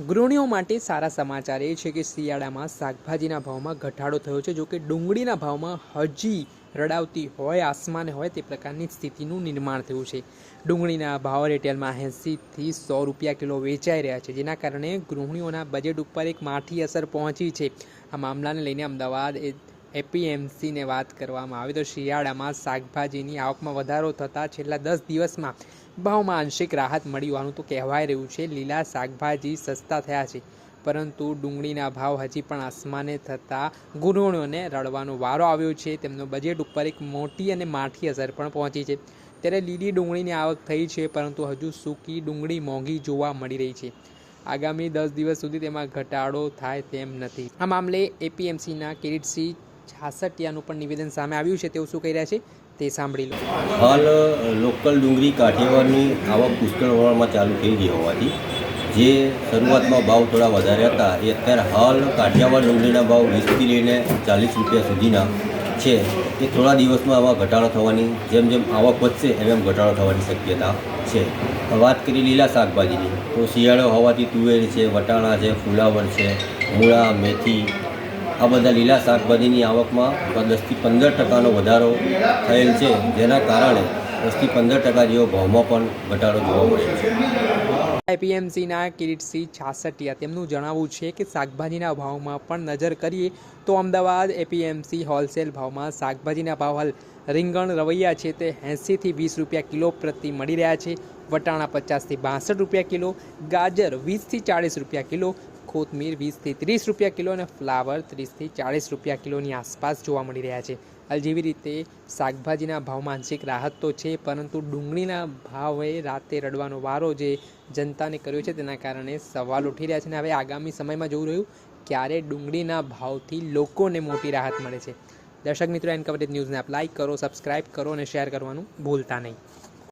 ગૃહિણીઓ માટે સારા સમાચાર એ છે કે શિયાળામાં શાકભાજીના ભાવમાં ઘટાડો થયો છે. જો કે ડુંગળીના ભાવમાં હજી રડાવતી હોય, આસમાને હોય તે પ્રકારની સ્થિતિનું નિર્માણ થયું છે. ડુંગળીના ભાવ રિટેલમાં એંસીથી સો રૂપિયા કિલો વેચાઈ રહ્યા છે, જેના કારણે ગૃહિણીઓના બજેટ ઉપર એક માઠી અસર પહોંચી છે. આ મામલાને લઈને અમદાવાદ એ- એપીએમસીને વાત કરવામાં આવે તો શિયાળામાં શાકભાજીની આવકમાં વધારો થતાં છેલ્લા દસ દિવસમાં ભાવમાં આંશિક રાહત મળી હોવાનું તો કહેવાય રહ્યું છે. લીલા શાકભાજી સસ્તા થયા છે, પરંતુ ડુંગળીના ભાવ હજી પણ આસમાને થતાં ગૃહિણીઓને રડવાનો વારો આવ્યો છે. તેમનો બજેટ ઉપર એક મોટી અને માઠી અસર પણ પહોંચી છે. ત્યારે લીલી ડુંગળીની આવક થઈ છે, પરંતુ હજુ સૂકી ડુંગળી મોંઘી જોવા મળી રહી છે. આગામી દસ દિવસ સુધી તેમાં ઘટાડો થાય તેમ નથી. આ મામલે એપીએમસીના કિરીટસિંહ છાસઠિયાનું પણ નિવેદન સામે આવ્યું છે, તેઓ શું કહી રહ્યા છે તે સાંભળી લો. હાલ લોકલ ડુંગળી કાઠિયાવાડની આવક પુષ્કળ પ્રમાણમાં ચાલુ થઈ ગઈ હોવાથી, જે શરૂઆતમાં ભાવ થોડા વધારે હતા, એ અત્યારે હાલ કાઠિયાવાડ ડુંગળીના ભાવ વીસથી લઈને ચાલીસ રૂપિયા સુધીના છે. એ થોડા દિવસમાં આમાં ઘટાડો થવાની, જેમ જેમ આવક વધશે, એમ એમ ઘટાડો થવાની શક્યતા છે. વાત કરી લીલા શાકભાજીની, તો શિયાળો હોવાથી તુવેર છે, વટાણા છે, ફુલાવર છે, મૂળા, મેથી આ બધા લીલા શાકભાજીની આવકમાં દસથી પંદર ટકાનો વધારો થયેલ છે. જેના કારણે દસથી પંદર ટકા જેવો ભાવમાં પણ ઘટાડો જોવા મળે છે. આઈપીએમસીના કિરીટસિંહ છાસઠિયા તેમનું જણાવવું છે કે શાકભાજીના ભાવમાં પણ નજર કરીએ તો અમદાવાદ એપીએમસી હોલસેલ ભાવમાં શાકભાજીના ભાવ હાલ રીંગણ રવૈયા છે તે એંસીથી વીસ રૂપિયા કિલો પ્રતિ મળી રહ્યા છે. વટાણા પચાસથી બાસઠ રૂપિયા કિલો, ગાજર વીસથી ચાળીસ રૂપિયા કિલો કોથમીર વીસથી ત્રીસ રૂપિયા કિલો અને ફ્લાવર ત્રીસથી ચાળીસ રૂપિયા કિલોની આસપાસ જોવા મળી રહ્યા છે. જેવી રીતે શાકભાજીના ભાવમાં આંશિક રાહત તો છે, પરંતુ ડુંગળીના ભાવે રાતે રડવાનો વારો જે જનતાને કર્યો છે તેના કારણે સવાલ ઉઠી રહ્યા છે અને હવે આગામી સમયમાં જોવું રહ્યું, ક્યારે ડુંગળીના ભાવથી લોકોને મોટી રાહત મળે છે. દર્શક મિત્રો એન કવરેજ ન્યૂઝને આપ લાઇક કરો સબસ્ક્રાઇબ કરો અને શેર કરવાનું ભૂલતા નહીં.